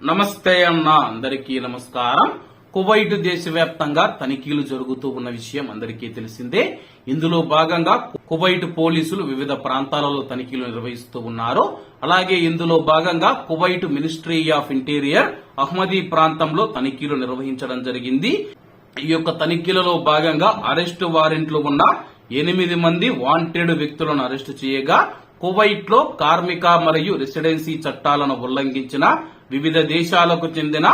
నమస్తే అన్న అందరికీ నమస్కారం. కువైట్ దేశవ్యాప్తంగా తనిఖీలు జరుగుతూ ఉన్న విషయం అందరికీ తెలిసిందే. ఇందులో భాగంగా కువైట్ పోలీసులు వివిధ ప్రాంతాలలో తనిఖీలు నిర్వహిస్తూ ఉన్నారు. అలాగే ఇందులో భాగంగా Kuwait ministry of interior Ahmadi ప్రాంతంలో తనిఖీలు నిర్వహించడం జరిగింది. ఈ యొక్క తనిఖీలలో భాగంగా అరెస్టు వారెంట్లు ఉన్న ఎనిమిది మంది వాంటెడ్ వ్యక్తులను అరెస్టు చేయగా కువైట్లో కార్మిక మరియు రెసిడెన్సీ చట్టాలను ఉల్లంఘించిన వివిధ దేశాలకు చెందిన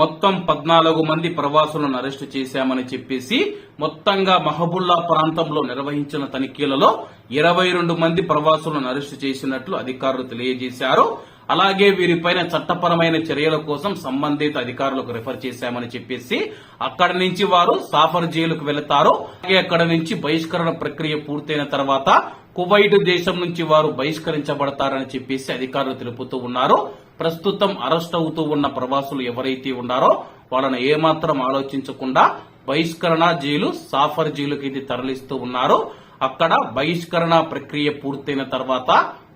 మొత్తం పద్నాలుగు మంది ప్రవాసులను అరెస్టు చేశామని చెప్పేసి మొత్తంగా మహబుల్లా ప్రాంతంలో నిర్వహించిన తనిఖీలలో ఇరవై రెండు మంది ప్రవాసులను అరెస్టు చేసినట్లు అధికారులు తెలియజేశారు. అలాగే వీరిపైన చట్టపరమైన చర్యల కోసం సంబంధిత అధికారులకు రిఫర్ చేశామని చెప్పేసి అక్కడి నుంచి వారు సాఫర్ జైలుకు వెళతారు. అలాగే అక్కడ నుంచి బహిష్కరణ ప్రక్రియ పూర్తయిన తర్వాత కువైట్ దేశం నుంచి వారు బహిష్కరించబడతారని చెప్పేసి అధికారులు తెలుపుతూ ఉన్నారు. ప్రస్తుతం అరెస్ట్ అవుతూ ఉన్న ప్రవాసులు ఎవరైతే ఉన్నారో వాళ్ళను ఏమాత్రం ఆలోచించకుండా బహిష్కరణ జైలు సాఫర్ జైలుకి ఇది తరలిస్తూ ఉన్నారు. అక్కడ బహిష్కరణ ప్రక్రియ పూర్తయిన తర్వాత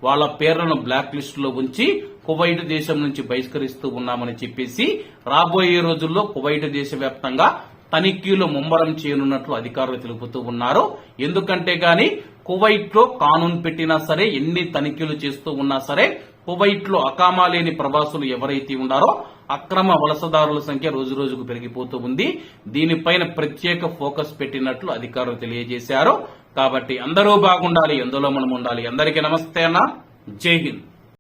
వాళ్ళ పేర్లను బ్లాక్ లిస్ట్లో ఉంచి కువైట్ దేశం నుంచి బహిష్కరిస్తూ ఉన్నామని చెప్పేసి రాబోయే రోజుల్లో కువైట్ దేశవ్యాప్తంగా తనిఖీలు ముమ్మరం చేయనున్నట్లు అధికారులు తెలుపుతూ ఉన్నారు. ఎందుకంటే గాని కువైట్లో కానూన్ పెట్టినా సరే ఎన్ని తనిఖీలు చేస్తూ ఉన్నా సరే కువైట్లో అకామా లేని ప్రవాసులు ఎవరైతే ఉన్నారో అక్రమ వలసదారుల సంఖ్య రోజు రోజుకు పెరిగిపోతూ ఉంది. దీనిపైన ప్రత్యేక ఫోకస్ పెట్టినట్లు అధికారులు తెలియజేశారు. కాబట్టి అందరూ బాగుండాలి ఎందులో మనం ఉండాలి. అందరికీ నమస్తే అన్న. జై హింద్.